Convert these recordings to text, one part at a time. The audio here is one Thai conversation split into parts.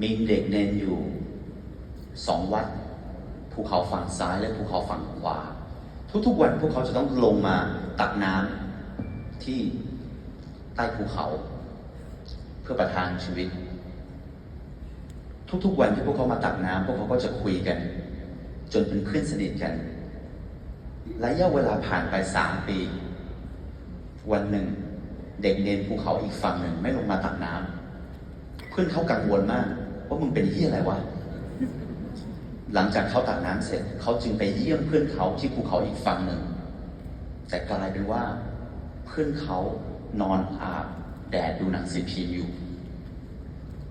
มีเด็กเนนอยู่สองวัดภูเขาฝั่งซ้ายและภูเขาฝั่งขวา ทุกๆวันพวกเขาจะต้องลงมาตักน้ำที่ใต้ภูเขา เพื่อประทานชีวิต ทุกๆวันที่พวกเขามาตักน้ำพวกเขาก็จะคุยกัน จนเป็นเพื่อนสนิทกันระยะเวลาผ่านไปสามปี วันหนึ่ง เด็กเนนภูเขาอีกฝั่งหนึ่งไม่ลงมาตักน้ำเพื่อนเขากังวลมาก ว่ามึงเป็นที่อะไรวะ หลังจากเขาตักน้ำเสร็จ เขาจึงไปเยี่ยมเพื่อนเขาที่ภูเขาอีกฝั่งหนึ่ง แต่กลายเป็นว่า เพื่อนเขานอนอาบแดดดูหนังสือพิมพ์อยู่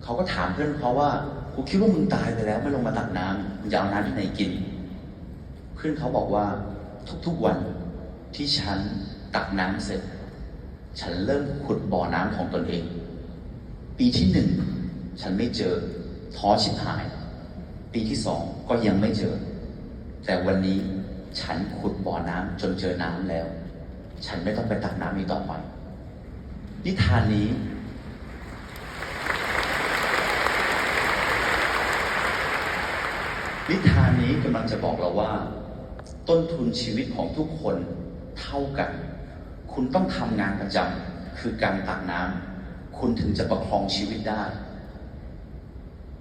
เขาก็ถามเพื่อนเขาว่ากูคิดว่ามึงตายไปแล้วไม่ลงมาตักน้ำมึงจะเอาน้ำที่ไหนกิน เพื่อนเขาบอกว่าทุกๆวันที่ฉันตักน้ำเสร็จ ฉันเริ่มขุดบ่อน้ำของตนเอง ปีที่หนึ่ง ฉันไม่เจอ ท้อชิบหาย ปีที่สองก็ยังไม่เจอ แต่วันนี้ฉันขุดบ่อน้ำจนเจอน้ำแล้ว ฉันไม่ต้องไปตักน้ำอีกต่อไป นิทานนี้ นิทานนี้กำลังจะบอกเราว่า ต้นทุนชีวิตของทุกคนเท่ากัน คุณต้องทำงานประจำคือการตักน้ำคุณถึงจะประคองชีวิตได้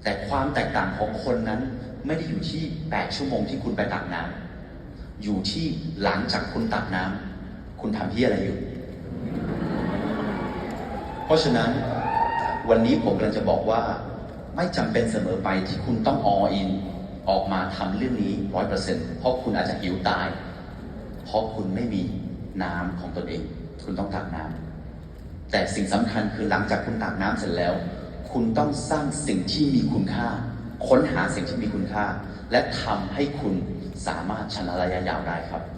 แต่ความแตกต่างของคนนั้นไม่ได้อยู่ที่ 8 ชั่วโมงที่คุณไปตักน้ำอยู่ที่หลังจากคุณตักน้ำคุณทำที่อะไรอยู่ เพราะฉะนั้นวันนี้ผมกำลังจะบอกว่า ไม่จำเป็นเสมอไปที่คุณต้อง all in ออกมาทำเรื่องนี้ร้อยเปอร์เซ็นต์เพราะคุณอาจจะหิวตาย เพราะคุณไม่มีน้ำของตนเอง คุณต้องตักน้ำแต่สิ่งสำคัญคือหลังจากคุณตักน้ำเสร็จแล้ว คุณต้องสร้างสิ่งที่มีคุณค่า ค้นหาสิ่งที่มีคุณค่า และทำให้คุณสามารถชนะระยะยาวได้ครับ